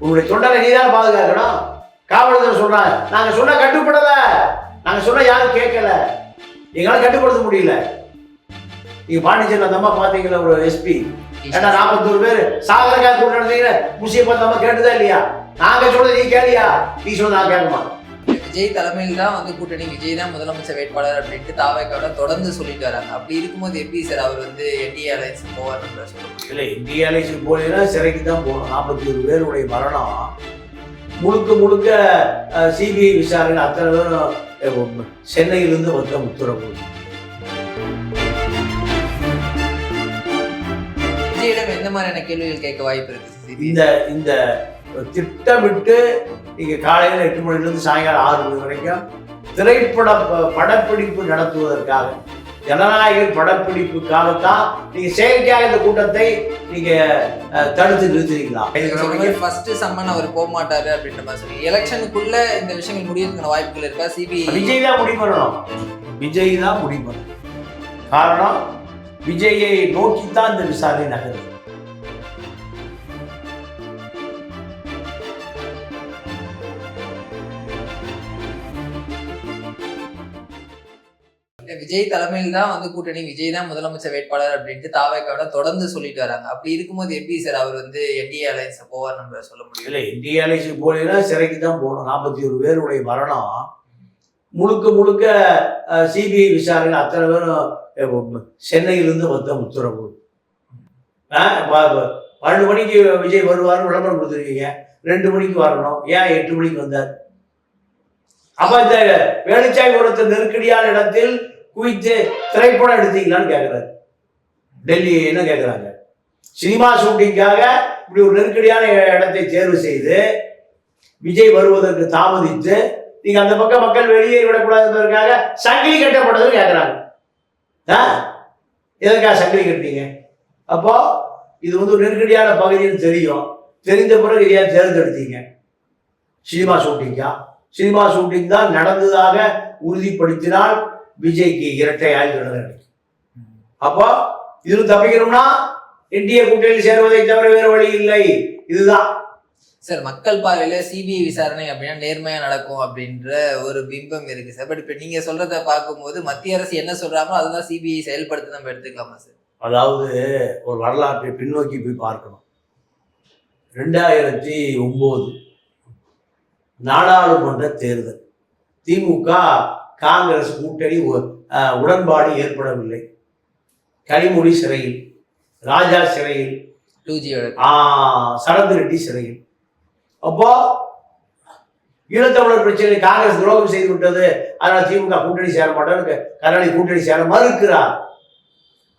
உங்களுடைய தொண்டரை நீ தான் பாதுகாக்கணும். காவலர்கள் சொல்றாங்க. நாங்க சொன்ன கட்டுப்படல. நாங்க சொன்ன யாரும் கேட்கல. எங்களால கட்டுப்படுத்த முடியல. நீங்க பாண்டிச்சேரியில் அந்த அம்மா பாத்தீங்களா ஒரு எஸ்பி? ஏன்னா நாற்பத்தோரு பேர்? சாகரக்காக கூட்டம் நடந்தீங்க முசிய பார்த்து நம்ம கேட்டுதா இல்லையா? நாங்க சொல்றது நீ கேளியா? நீ சொல்றது நான் கேட்குமா விஜய் தலைமையில் தான் வந்து கூட்டணி விஜய் தான் முதலமைச்சர் வேட்பாளர் அப்படின்ட்டு தாவேக்காவோட தொடர்ந்து சொல்லிட்டு வராங்க. அப்படி இருக்கும்போது எப்படி சார் அவர் வந்து என்டிஏ அலைன்ஸ் போவார்ன்ற சொல்ல இல்லை இந்திய அலைக்கு போனீங்கன்னா சிறைக்கு தான் போகணும். நாற்பத்தி ஒரு பேருடைய மரணம். முழுக்க முழுக்க சிபிஐ விசாரணை அத்தனை பேரும் சென்னையிலிருந்து வந்த உத்தரவு விஜயிடம் எந்த மாதிரியான கேள்விகள் கேட்க வாய்ப்பு இருக்கு? இந்த இந்த திட்டமிட்டு நீங்க காலையில எட்டு மணிலிருந்து சாயங்காலம் ஆறு மணி வரைக்கும் திரைப்பட படப்பிடிப்பு நடத்துவதற்காக ஜனநாயக படப்பிடிப்புக்காகத்தான் நீங்க செயற்கையாக இந்த கூட்டத்தை நீங்க அஹ், தடுத்து நிறுத்துறீங்களா ஃபர்ஸ்ட் சம்மன் அவர் போக மாட்டாரு அப்படின்ற மாதிரி சொல்லி எலெக்ஷனுக்குள்ள இந்த விஷயங்கள் முடியறதுக்கான வாய்ப்புகள் இருக்கா? சிபிஐ விஜய் தான் முடிவு பண்ணணும். விஜய் தான் முடிவு பண்ணணும். காரணம் விஜயை நோக்கித்தான் இந்த விசாரணை நகருது. விஜய் தலைமையில் தான் வந்து கூட்டணி. விஜய் தான் முதலமைச்சர் வேட்பாளர் அப்படின்ட்டு தாவேக்காவோட தொடர்ந்து சொல்லிட்டு வராங்க. அப்படி இருக்கும்போது எப்படி சார் அவர் வந்து என்டிஏ போவார் நம்ம சொல்ல முடியும். இல்லை என்டிஏ அலைக்கு போனீங்கன்னா சிறைக்கு தான் போகணும். நாற்பத்தி ஒரு பேருடைய மரணம். முழுக்க முழுக்க சிபிஐ விசாரணை அத்தனை பேரும் சென்னையிலிருந்து வந்த உத்தரவு. ஆ, பன்னெண்டு மணிக்கு விஜய் வருவார்னு விளம்பரம் கொடுத்துருக்கீங்க. ரெண்டு மணிக்கு வரணும். ஏன் எட்டு மணிக்கு வந்தார்? அப்ப இந்த வேலுச்சாமிபுரத்து நெருக்கடியான இடத்தில் குவித்து திரைப்படம் எடுத்தீங்களான்னு கேட்குறாரு டெல்லி என்ன கேட்குறாங்க சினிமா ஷூட்டிங்காக இப்படி ஒரு நெருக்கடியான இடத்தை தேர்வு செய்து விஜய் வருவதற்கு தாமதித்து நீங்க அந்த பக்கம் மக்கள் வெளியே விடக்கூடாது சங்கிலி கட்டப்பட்டதுன்னு கேட்குறாங்க ஆ? எதற்காக சங்கிலி கட்டினீங்க? அப்போ இது வந்து ஒரு நெருக்கடியான பகுதின்னு தெரியும். தெரிந்த பிறகு ஏன் தேர்ந்தெடுத்தீங்க? சினிமா ஷூட்டிங்கா? சினிமா ஷூட்டிங் தான் நடந்ததாக உறுதிப்படுத்தினால் விஜய்க்கு இரட்டை தண்டனை கிடைக்கும் அப்போ இதுல தப்பிக்கணும்னா இந்திய கூட்டணியில் சேருவதை தவிர வேறு வழி இல்லை. இதுதான். சார் மக்கள் பார்வையில சிபிஐ விசாரணை அப்படின்னா நேர்மையா நடக்கும் அப்படின்ற ஒரு பிம்பம் இருக்கு சார். பட் இப்ப நீங்க சொல்றத பார்க்கும்போது மத்திய அரசு என்ன சொல்றாங்களோ அதுதான் சிபிஐ செயல்படுத்தி நம்ம எடுத்துக்கலாமா சார்? அதாவது ஒரு வரலாற்றை பின்னோக்கி போய் பார்க்கணும். ரெண்டாயிரத்தி ஒன்பது நாடாளுமன்ற தேர்தல். திமுக காங்கிரஸ் கூட்டணி உடன்பாடு ஏற்படவில்லை. கனிமொழி சிறையில் ராஜா சிறையில் சரத் ரெட்டி சிறையில். அப்போ ஈழத்தமிழர் பிரச்சனை காங்கிரஸ் துரோகம் செய்து விட்டது அதனால் திமுக கூட்டணி சேர மாட்டோம் கருணாநிதி கூட்டணி சேர மறுக்கிறார்.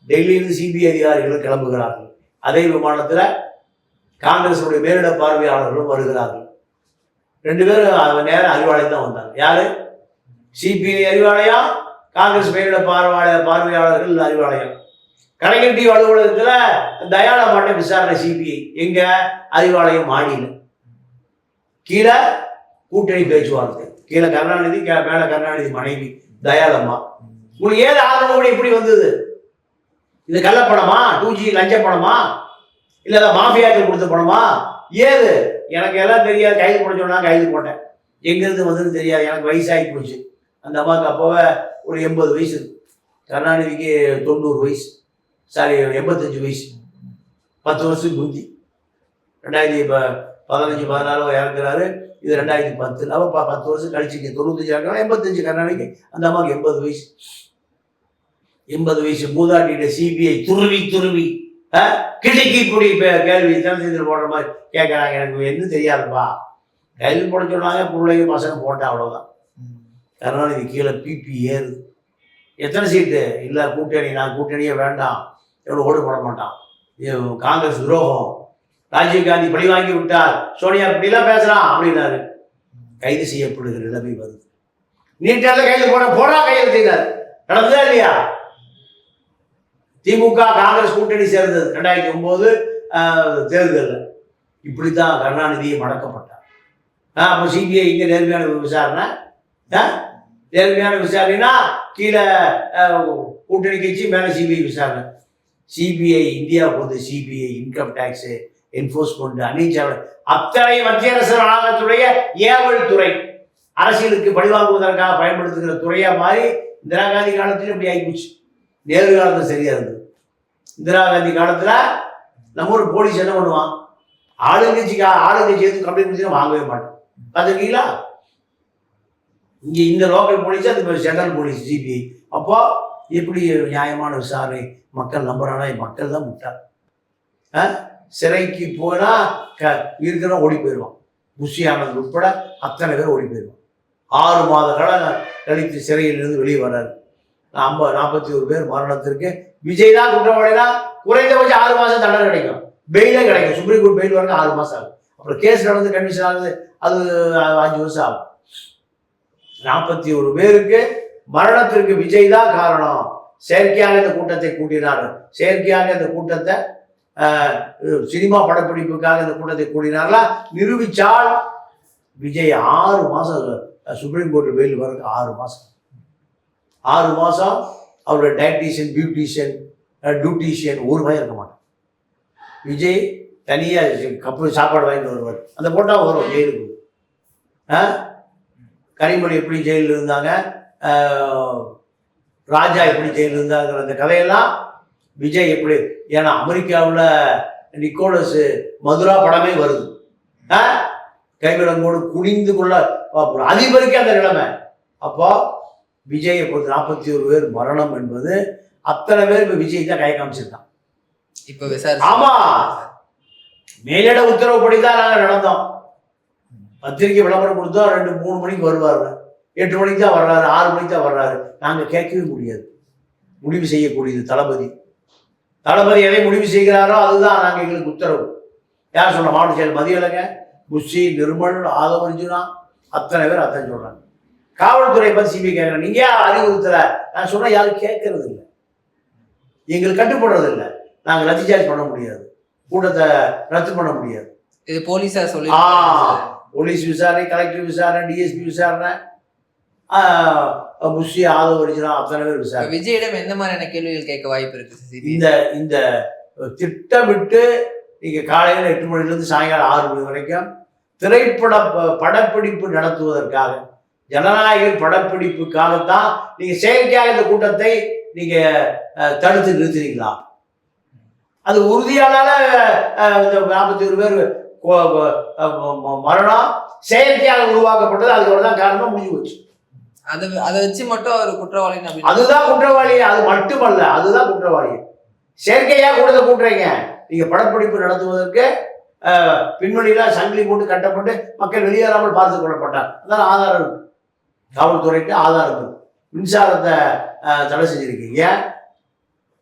டெல்லியிலிருந்து சிபிஐ அதிகாரிகள் கிளம்புகிறார்கள். அதே விமானத்தில் காங்கிரஸுடைய மேலிட பார்வையாளர்களும் வருகிறார்கள். ரெண்டு பேரும் நேரம் அறிவாலயம் தான் வந்தாங்க. யாரு? சிபிஐ அறிவாலயம் காங்கிரஸ் மேலிட பார்வையாளர் பார்வையாளர்கள் அறிவாலயம் கலைஞர் டி அலுவலகத்தில் தயாள மாட்ட விசாரணை சிபிஐ. எங்க? அறிவாலயம் மாடியில். கீழே கூட்டணி பேச்சுவார்த்தை. கீழே கருணாநிதி கே- மேல கருணாநிதி மனைவி தயாளம்மா. உங்களுக்கு ஏது ஆதரவு கூட இப்படி வந்தது? இது கள்ளப்பணமா? டூ ஜி லஞ்ச பணமா? இல்ல மாஃபியாக்கள் கொடுத்த பணமா? ஏது? எனக்கு எல்லாம் தெரியாது. கைது போட சொன்னா கைது போட்டேன். எங்கிருந்து வந்ததுன்னு தெரியாது. எனக்கு வயசாகி போச்சு. அந்த அம்மாவுக்கு அப்போவே ஒரு எண்பது வயசு. கருணாநிதிக்கு தொண்ணூறு வயசு. சாரி எண்பத்தஞ்சு வயசு. பத்து வருஷத்துக்கு முந்தி. ரெண்டாயிரத்தி ப பதினஞ்சு பதினாலு இறக்குறாரு. இது ரெண்டாயிரத்தி பத்தில். அவள் ப பத்து வருஷம் கழிச்சுங்க தொண்ணூத்தஞ்சு இறக்குறாங்க எண்பத்தஞ்சு கருணாநிதிக்கு அந்த அம்மாவுக்கு எண்பது வயசு. எண்பது வயசு மூதாட்டிகிட்ட சிபிஐ துருவி துருவி. ஆ, கிடுக்கி குடி பே- கேள்வி தினசரி போடுற மாதிரி கேட்குறாங்க எனக்கு என்ன தெரியாதுப்பா. கைது போட சொன்னாங்க பிள்ளைங்க பசங்க போட்டேன் அவ்வளோதான் கருணாநிதி கீழே பிபி ஏறுது எத்தனை சீட்டு இல்லை கூட்டணி நான் கூட்டணியே வேண்டாம். எவ்வளோ ஓடு போட மாட்டான். காங்கிரஸ் துரோகம். ராஜீவ்காந்தி பழி வாங்கி விட்டார். சோனியா இப்படிலாம் பேசுகிறான் அப்படின்னாரு. கைது செய்யப்படுகிற நிலைமை வருது. நீட்டால கையில் போட போடா கையில் செய்தார். நடந்ததா இல்லையா? திமுக காங்கிரஸ் கூட்டணி சேர்ந்தது ரெண்டாயிரத்தி ஒன்பது தேர்தலில். இப்படித்தான் கருணாநிதியை மடக்கப்பட்டார். ஆ, அப்போ சிபிஐ இங்கே நேர்மையான விசாரணை? ஆ? நேர்மையான விசாரணைனா கீழே கூட்டணி கட்சி மேலே சிபிஐ விசாரணை. சிபிஐ இந்தியா போது சிபிஐ இன்கம் டேக்ஸு என்போர்ஸ்மெண்ட் அணிச்சாலை அத்தனை மத்திய அரசு வளாகத்துடைய ஏவல் துறை அரசியலுக்கு பழிவாங்குவதற்காக பயன்படுத்துகிற துறையா மாறி இந்திரா காந்தி காலத்திலும் இப்படி ஆகிப்போச்சு. நேரு காலத்தில் சரியா இருந்தது. இந்திரா காந்தி காலத்தில் நம்ம ஒரு போலீஸ் என்ன பண்ணுவான்? ஆளுங்கட்சிக்கு ஆளுங்கட்சி எதுவும் கம்ப்ளைண்ட் பண்ணி வாங்கவே மாட்டோம் பார்த்துருக்கீங்களா? இங்கே இந்த லோக்கல் போலீஸ் அது சென்ட்ரல் போலீஸ் ஜிபி அப்போ எப்படி நியாயமான விசாரணை? மக்கள் நம்புறானா? மக்கள் தான் முட்டாள். ஆ? சிறைக்கு போனா க இருக்கிறவன் ஓடி போயிடுவான். புஷி ஆனந்த் உட்பட அத்தனை பேர் ஓடி போயிடுவான். ஆறு மாத காலம் கழித்து சிறையிலிருந்து வெளியே வர்றாரு. ஐம்பது நாற்பத்தி ஒரு பேர் மரணத்திற்கு. விஜய் தான் குற்றவாளினா குறைந்தபட்சம் ஆறு மாசம் தண்டனை கிடைக்கும். பெயிலே கிடைக்கும். சுப்ரீம் கோர்ட் பெயில் வரைக்கும் ஆறு மாசம் ஆகும். அப்புறம் கேஸ் நடந்து கன்விஷன் ஆகுது. அது அஞ்சு வருஷம் ஆகும். நாற்பத்தி ஒரு பேருக்கு மரணத்திற்கு விஜய் தான் காரணம். செயற்கையாக இந்த கூட்டத்தை கூட்டினார் செயற்கையாக இந்த கூட்டத்தை சினிமா படப்பிடிப்புக்காக இந்த கூட்டத்தை கூட்டினார்களா? நிரூபித்தால் விஜய் ஆறு மாதம் சுப்ரீம் கோர்ட் வெயில் வரக்கு ஆறு மாதம் ஆறு மாதம் அவரோட டயட்டீஷியன் பியூட்டிஷியன் டியூட்டிஷியன் ஒரு பயம் இருக்க மாட்டான் விஜய் தனியாக கப்பு சாப்பாடு வாங்கிட்டு வருவார். அந்த போட்டால் வரும் ஜெயிலுக்கு ஆ கனிமொழி எப்படி ஜெயிலில் இருந்தாங்க ராஜா எப்படி ஜெயிலில் இருந்தாங்கிற அந்த கதையெல்லாம் விஜய் எப்படி ஏன்னா அமெரிக்காவில் நிக்கோலஸ் மதுரா படமே வருது. கைவிலங்கோடு குனிந்து கொள்ள. அதிபருக்கே அந்த நிலைமை. அப்போ விஜய் பொறுத்து நாற்பத்தி ஒரு பேர் மரணம் என்பது அத்தனை பேர் இப்போ விஜய் தான் கை காமிச்சிருக்கான். இப்ப ஆமா. மேலிட உத்தரவுப்படி தான் நாங்கள் நடந்தோம். பத்திரிக்கை விளம்பரம் கொடுத்தோம் ரெண்டு மூணு மணிக்கு வருவாரு எட்டு மணிக்கு தான் வர்றாரு ஆறு மணிக்கு தான் வர்றாரு. நாங்கள் கேட்கவே முடியாது. முடிவு செய்யக்கூடியது தளபதி. தளபதி எதை முடிவு செய்கிறாரோ அதுதான் நாங்கள் எங்களுக்கு உத்தரவு. யார் சொன்ன மாவட்ட செயல் மதியழக புஷி நிர்மல் ஆதவ அர்ஜுனா அத்தனை பேர் அத்தனை சொல்றாங்க. காவல்துறை பத்தி சிபிஐ கேட்குறேன் நீங்க ஏன் அறிவுறுத்தல? நான் சொன்னா யாரும் கேட்கறது இல்லை. எங்களுக்கு கட்டுப்படுறது இல்லை. நாங்கள் ரத்து சார்ஜ் பண்ண முடியாது. கூட்டத்தை ரத்து பண்ண முடியாது. இது போலீஸார் சொல்லி. போலீஸ் விசாரணை கலெக்டர் விசாரணை டிஎஸ்பி விசாரணை. புஷி ஆதவ அர்ஜுனா அத்தனை பேர் விசாரணை. விஜயிடம் எந்த மாதிரியான கேள்விகள் கேட்க வாய்ப்பு இருக்கு இந்த இந்த திட்டமிட்டு நீங்க காலையில எட்டு மணில இருந்து சாயங்காலம் ஆறு மணி வரைக்கும் திரைப்பட படப்பிடிப்பு நடத்துவதற்காக ஜனநாயக படப்பிடிப்புக்காகத்தான் நீங்க செயற்கையாக இந்த கூட்டத்தை நீங்க அஹ், தடுத்து நிறுத்துறீங்களா அது உறுதியானால இந்த நாற்பத்தி ஒரு பேர் மரணம் செயற்கையாக உருவாக்கப்பட்டது. அதுக்கு தான் காரணமா முடிஞ்சு போச்சு. அதை அதை வச்சு மட்டும் அவர் குற்றவாளி அதுதான் குற்றவாளி. அது மட்டுமல்ல அதுதான் குற்றவாளி. செயற்கையா கூட்டத்தை கூட்டுறீங்க நீங்க படப்பிடிப்பு நடத்துவதற்கு அஹ், பின்வழியில சங்கிலி போட்டு கட்டப்பட்டு மக்கள் வெளியேறாமல் பார்த்துக் கொள்ளப்பட்டார். அதான் ஆதாரம் காவல்துறைக்கு ஆதாரம் மின்சாரத்தை தடை செஞ்சிருக்கீங்க.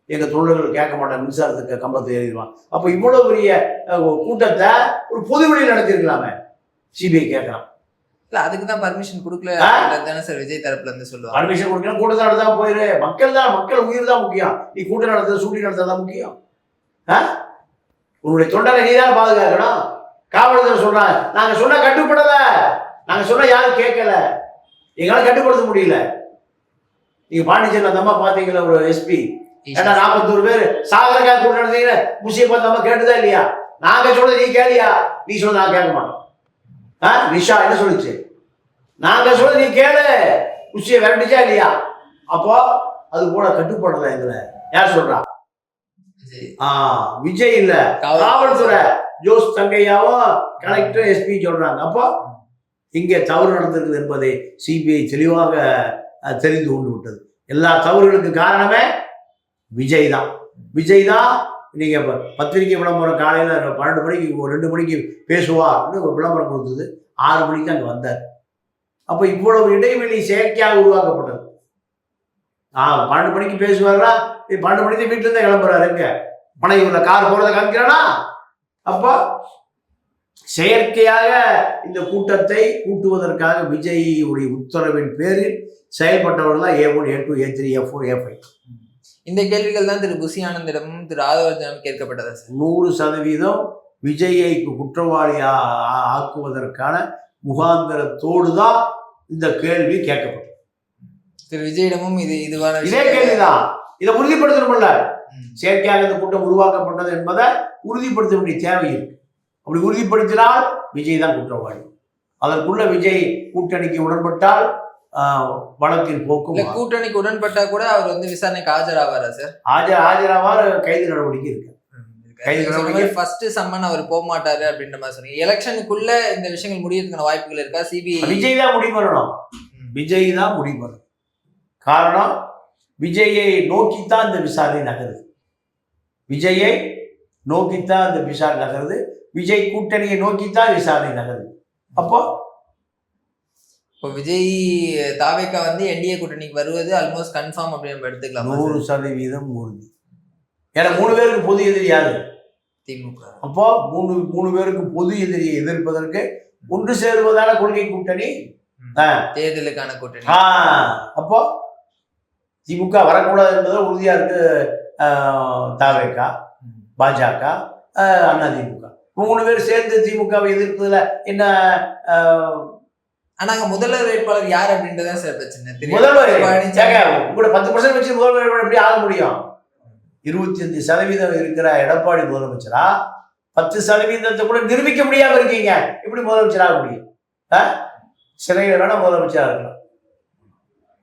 ஏன் எங்க தொழில்கள் கேட்க மாட்டாங்க மின்சாரத்துக்கு கம்பத்தை ஏறிடுவான். அப்போ இவ்வளவு பெரிய கூட்டத்தை ஒரு பொது வெளியில் நடத்திருக்கலாமே சிபிஐ கேட்கலாம் இல்ல அதுக்கு தான் பர்மிஷன் கொடுக்கல? தானே சார் விஜய் தரப்புல இருந்து சொல்லுவாங்க. பர்மிஷன் கொடுக்கணும் கூட்டத்தை நடத்தா போயிரு. மக்கள் தான் மக்கள் உயிர் தான் முக்கியம். நீ கூட்டம் நடத்துறது சூட்டி நடத்துறது தான் முக்கியம். ஆ? உன்னுடைய தொண்டரை நீ தான் பாதுகாக்கணும்? காவல்துறை சொல்றாங்க. நாங்க சொன்ன கட்டுப்படல. நாங்க சொன்ன யாரும் கேட்கல. எங்களால கட்டுப்படுத்த முடியல. நீங்க பாண்டிச்சேரி அந்த அம்மா பாத்தீங்களா ஒரு எஸ்பி? ஏன்னா நாற்பத்தோரு பேர்? சாகரக்கா கூட்டம் நடத்தீங்க முசிய பார்த்து அம்மா கேட்டுதா இல்லையா? நாங்க சொல்றது நீ கேளியா? நீ சொல்ல நான் கேட்க மாட்டோம். ஆ நிஷா என்ன சொல்லுச்சு? நாங்க சொல்றது நீ கேளு. முசிய விரட்டுச்சா இல்லையா? அப்போ அது கூட கட்டுப்படல எங்களை யார் சொல்றா. ஆ விஜய் இல்ல. காவல்துறை. ஜோஸ் தங்கையாவும் கலெக்டர் எஸ்பி சொல்றாங்க. அப்போ இங்கே தவறு நடந்திருக்குது என்பதை சிபிஐ தெளிவாக தெரிந்து கொண்டு விட்டது. எல்லா தவறுகளுக்கு காரணமே விஜய் தான் விஜய் தான் நீங்கள் ப- பத்திரிகை விளம்பரம் காலையில் பன்னெண்டு மணிக்கு ஒரு ரெண்டு மணிக்கு பேசுவார்னு ஒரு விளம்பரம் கொடுத்தது. ஆறு மணிக்கு அங்கே வந்தார். அப்போ இவ்வளவு இடைவெளி செயற்கையாக உருவாக்கப்பட்டது. ஆ பன்னெண்டு மணிக்கு பேசுவாரா? பன்னெண்டு மணிக்கு வீட்டுல இருந்தே கிளம்புறாரு எங்க? பனையூர்ல கார் போகிறத காமிக்கிறானா? அப்போ செயற்கையாக இந்த கூட்டத்தை கூட்டுவதற்காக விஜய் உடைய உத்தரவின் பேரில் செயல்பட்டவர்கள் தான் A one A two A three A four A five இந்த கேள்விகள் தான் திரு புசி ஆனந்திடமும் திரு ஆதவர்ஜனும் கேட்கப்பட்டதா சார். நூறு சதவீதம் விஜயை குற்றவாளியா ஆக்குவதற்கான முகாந்திரத்தோடு தான் இந்த கேள்வி கேட்கப்பட்டது. திரு விஜயிடமும் இது இதுவான இதே கேள்விதான். இதை உறுதிப்படுத்தணும்ல. செயற்கையாக இந்த கூட்டம் உருவாக்கப்பட்டது என்பதை உறுதிப்படுத்த வேண்டிய தேவை இருக்கு. அப்படி உறுதிப்படுத்தினால் விஜய் தான் குற்றவாளி. அதற்குள்ள விஜய் கூட்டணிக்கு உடன்பட்டால் வழக்கின் போக்கும் கூட்டணிக்கு உடன்பட்டா கூட அவர் வந்து விசாரணைக்கு ஆஜராவாரா சார் ஆஜர் ஆஜராவார் கைது நடவடிக்கை இருக்கு. ஃபர்ஸ்ட் சம்மன் அவர் போக மாட்டாரு அப்படின்ற மாதிரி சொன்னீங்க. எலெக்ஷனுக்குள்ள இந்த விஷயங்கள் முடியறதுக்கான வாய்ப்புகள் இருக்கா? சிபிஐ விஜய் தான் முடிவு பண்ணணும். விஜய் தான் முடிவு பண்ணணும். காரணம் விஜயை நோக்கித்தான் இந்த விசாரணை நகருது. விஜயை நோக்கித்தான் இந்த விசாரணை நகருது. விஜய் கூட்டணியை நோக்கித்தான் விசாரணை நகருது. அப்போ இப்போ விஜய் தாவேக்கா வந்து என்டிஏ கூட்டணிக்கு வருவது ஆல்மோஸ்ட் கன்ஃபார்ம் அப்படின்னு நம்ம எடுத்துக்கலாமா. நூறு? சதவீதம் உறுதி. ஏன்னா மூணு பேருக்கு பொது எதிரி யாரு? திமுக. அப்போ மூணு மூணு பேருக்கு பொது எதிரியை எதிர்ப்பதற்கு ஒன்று சேருவதான கொள்கை கூட்டணி? ஆ. தேர்தலுக்கான கூட்டணி. அப்போ திமுக வரக்கூடாது என்பதில் உறுதியா இருக்கு தாவேக்கா. பாஜக அண்ணா திமுக. மூணு பேர் சேர்ந்து திமுகவை எதிர்ப்பதுல என்ன அஹ், ஆனா அங்க முதல்வர் வேட்பாளர் யார் அப்படின்றதான் சார் பிரச்சனை முதல்வர். உங்களோட பத்து பர்சன்ட் வச்சு முதல்வர் வேட்பாளர் எப்படி ஆக முடியும்? இருபத்தி அஞ்சு சதவீதம் இருக்கிற எடப்பாடி முதலமைச்சரா? பத்து சதவீதத்தை கூட நிரூபிக்க முடியாம இருக்கீங்க. எப்படி முதலமைச்சர் ஆக முடியும்? சிறையில் வேணா முதலமைச்சராக இருக்கலாம்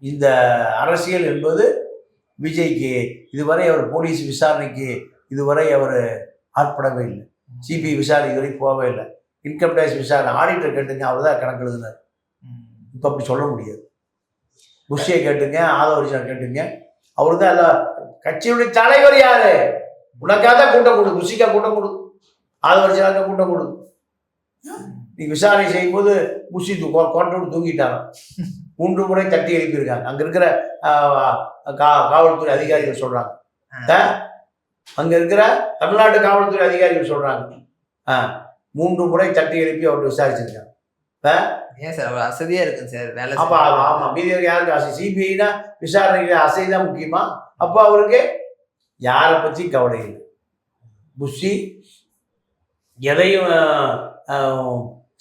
இந்த அரசியல் என்பது விஜய்க்கு இதுவரை அவர் போலீஸ் விசாரணைக்கு இதுவரை அவர் ஆட்படவே இல்லை. சிபிஐ விசாரணை இதுவரை போகவே இல்லை. இன்கம் டேக்ஸ் விசாரணை ஆடிட்டர் கேட்டுங்க அவர் தான் கணக்கு எழுதினார். இப்போ அப்படி சொல்ல முடியாது. புஷ்யை கேட்டுங்க ஆதவரிசன் கேட்டுங்க. அவர் தான் எல்லா கட்சியுடைய தலைவர் யாரு? உனக்காக தான் கூட்டம் கொடு புஷிக்கா கூட்டம் கொடு ஆதவரிசனாக கூட்டம் கொடு நீ விசாரணை செய்யும்போது புஷி கொண்டு தூங்கிட்டாராம். மூன்று முறை தட்டி எழுப்பியிருக்காங்க. அங்க இருக்கிற கா- காவல்துறை அதிகாரிகள் சொல்றாங்க. ஆ? அங்க இருக்கிற தமிழ்நாட்டு காவல்துறை அதிகாரிகள் சொல்றாங்க. ஆ, மூன்று முறை தட்டி எழுப்பி அவர் விசாரிச்சிருக்காங்க. ஏன் சார் அவர் அசதியா இருக்குங்க சார் வேலை ஆமா செய்ய. ஆமா ஆமா. மீதி இருக்க யாருக்கு ஆசை? சிபிஐனா விசாரணைக்கு அசை தான் முக்கியமா? அப்போ அவருக்கு யாரை பற்றி கவலை இல்லை? புஷி எதையும்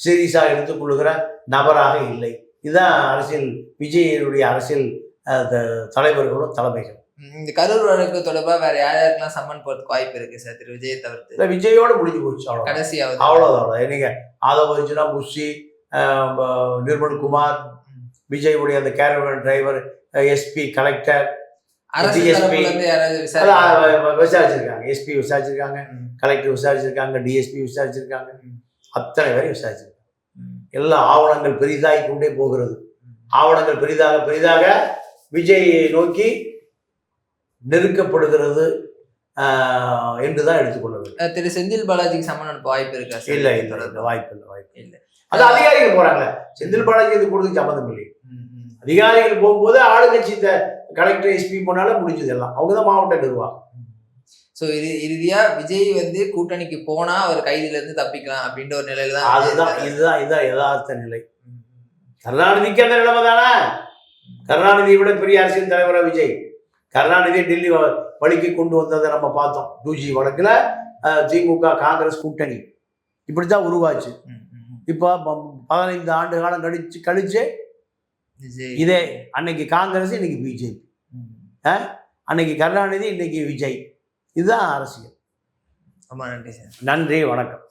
சீரியஸாக எடுத்துக்கொள்ளுகிற நபராக இல்லை. இதுதான் அரசியல் விஜயனுடைய அரசியல் தலைவர்களும் தலைமைகள். இந்த கரூர் வழக்கு தொடர்பா வேற யார் யாருக்கெல்லாம் சம்மன் போறதுக்கு வாய்ப்பு இருக்கு சார் திரு விஜயை தவிர்த்து? விஜயோட முடிஞ்சு போச்சு அவ்வளோ கடைசியாவது. அவ்வளோதான் நீங்க ஆதவரிச்சுனா புஷி அஹ், ப- நிர்மல்குமார் விஜயுடைய அந்த கேரவன் டிரைவர் எஸ்பி கலெக்டர் வ- விசாரிச்சிருக்காங்க எஸ்பி விசாரிச்சிருக்காங்க கலெக்டர் விசாரிச்சிருக்காங்க டிஎஸ்பி விசாரிச்சிருக்காங்க. அத்தனை பேரையும் விசாரிச்சிருக்காங்க எல்லா ஆவணங்கள் பெரிதாகி கொண்டே போகிறது ஆவணங்கள் பெரிதாக பெரிதாக விஜயை நோக்கி நெருக்கப்படுகிறது ஆஹ், என்றுதான் எடுத்துக்கொள்ள வேண்டும் திரு செந்தில் பாலாஜிக்கு சம்மன் அனுப்ப வாய்ப்பு இருக்கா இல்லை? இல்லை வாய்ப்பு இல்லை வாய்ப்பு இல்லை. அது அதிகாரிகள் போறாங்க செந்தில் பாலாஜி இது கொடுத்து சம்மந்தம் இல்லை. அதிகாரிகள் போகும்போது ஆளுங்கட்சி கலெக்டர் எஸ்பி போனாலும் முடிஞ்சது எல்லாம். அவங்க தான் மாவட்ட நிர்வாகம். சோ இது இறுதியா விஜய் வந்து கூட்டணிக்கு போனா அவர் கைதுல இருந்து தப்பிக்கலாம் அப்படின்ற ஒரு நிலையில தான் அதுதான் இதுதான் இதுதான் யதார்த்த நிலை. கருணாநிதிக்கு அந்த நிலைமை தானே? கருணாநிதியை விட பெரிய அரசியல் தலைவரா விஜய். கருணாநிதியை டெல்லி வழிக்கு கொண்டு வந்ததை நம்ம பார்த்தோம். டூ ஜி வழக்கில் திமுக காங்கிரஸ் கூட்டணி. இப்படித்தான் உருவாச்சு. ம், ம், ம். இப்போ பதினைந்து ஆண்டு காலம் கழிச்சு கழிச்சு இதே அன்னைக்கு காங்கிரஸ் இன்னைக்கு பிஜேபி. அன்னைக்கு கருணாநிதி இன்னைக்கு விஜய். இதுதான் அரசியல். ரொம்ப நன்றி சார். நன்றி வணக்கம்.